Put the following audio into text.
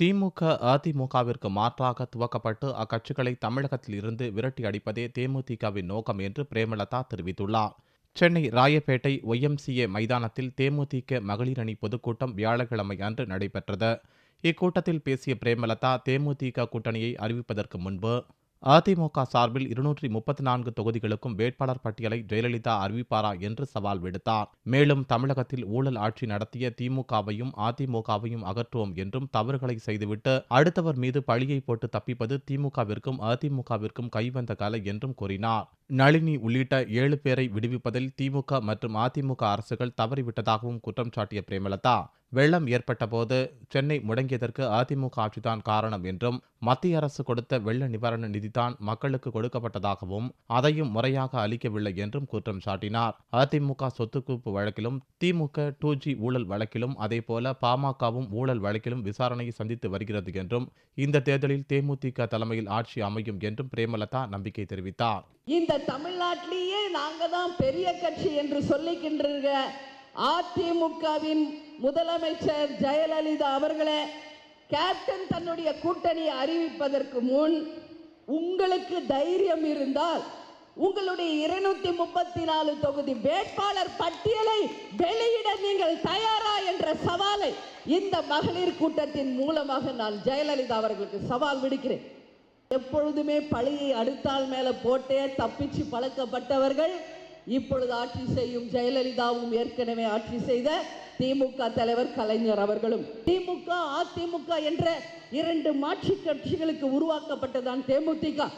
திமுக அதிமுகவிற்கு மாற்றாக துவக்கப்பட்டு அக்கட்சிகளை தமிழகத்தில் இருந்து விரட்டி அடிப்பதே தேமுதிகவின் நோக்கம் என்று பிரேமலதா தெரிவித்துள்ளார். சென்னை ராயப்பேட்டை ஒய்எம்சிஏ மைதானத்தில் தேமுதிக மகளிர் அணி பொதுக்கூட்டம் வியாழக்கிழமை அன்று நடைபெற்றது. இக்கூட்டத்தில் பேசிய பிரேமலதா தேமுதிக கூட்டணியை அறிவிப்பதற்கு முன்பு அதிமுக சார்பில் இருநூற்றி முப்பத்தி நான்கு தொகுதிகளுக்கும் வேட்பாளர் பட்டியலை ஜெயலலிதா அறிவிப்பாரா என்று சவால் விடுத்தார். மேலும் தமிழகத்தில் ஊழல் ஆட்சி நடத்திய திமுகவையும் அதிமுகவையும் அகற்றுவோம் என்றும் தவறுகளை செய்துவிட்டு அடுத்தவர் மீது பழியை போட்டு தப்பிப்பது திமுகவிற்கும் அதிமுகவிற்கும் கைவந்த கலை என்றும் கூறினார். நளினி உள்ளிட்ட ஏழு பேரை விடுவிப்பதில் திமுக மற்றும் அதிமுக அரசுகள் தவறிவிட்டதாகவும் குற்றம் சாட்டிய பிரேமலதா வெள்ளம் ஏற்பட்டபோது சென்னை முடங்கியதற்கு அதிமுக ஆட்சிதான் காரணம் என்றும் மத்திய அரசு கொடுத்த வெள்ள நிவாரண நிதிதான் மக்களுக்கு கொடுக்கப்பட்டதாகவும் அதையும் முறையாக அளிக்கவில்லை என்றும் குற்றம் சாட்டினார். அதிமுக சொத்துக்குவிப்பு வழக்கிலும் திமுக டூ ஜி ஊழல் வழக்கிலும் அதேபோல பாமகவும் ஊழல் வழக்கிலும் விசாரணையை சந்தித்து வருகிறது என்றும் இந்த தேர்தலில் தேமுதிக தலைமையில் ஆட்சி அமையும் என்றும் பிரேமலதா நம்பிக்கை தெரிவித்தார். இந்த தமிழ்நாட்டிலேயே நாங்கள் தான் பெரிய கட்சி என்று சொல்லிக்கின்ற அதிமுகவின் முதலமைச்சர் ஜெயலலிதா அவர்களே கேப்டன் தன்னுடைய கூட்டணியை அறிவிப்பதற்கு முன் உங்களுக்கு தைரியம் இருந்தால் உங்களுடைய இருநூத்தி முப்பத்தி நாலு தொகுதி வேட்பாளர் பட்டியலை வெளியிட நீங்கள் தயாரா என்ற சவாலை இந்த மகளிர் கூட்டத்தின் மூலமாக நான் ஜெயலலிதா அவர்களுக்கு சவால் விடுக்கிறேன். எப்பொழுதுமே பழியை அடுத்தால் மேல போட்டே தப்பிச்சு பழக்கப்பட்டவர்கள் இப்பொழுது ஆட்சி செய்யும் ஜெயலலிதாவும் ஏற்கனவே ஆட்சி செய்த திமுக தலைவர் கலைஞர் அவர்களும். திமுக அதிமுக என்ற இரண்டு மாற்று கட்சிகளுக்கு உருவாக்கப்பட்டதான் தேமுதிக.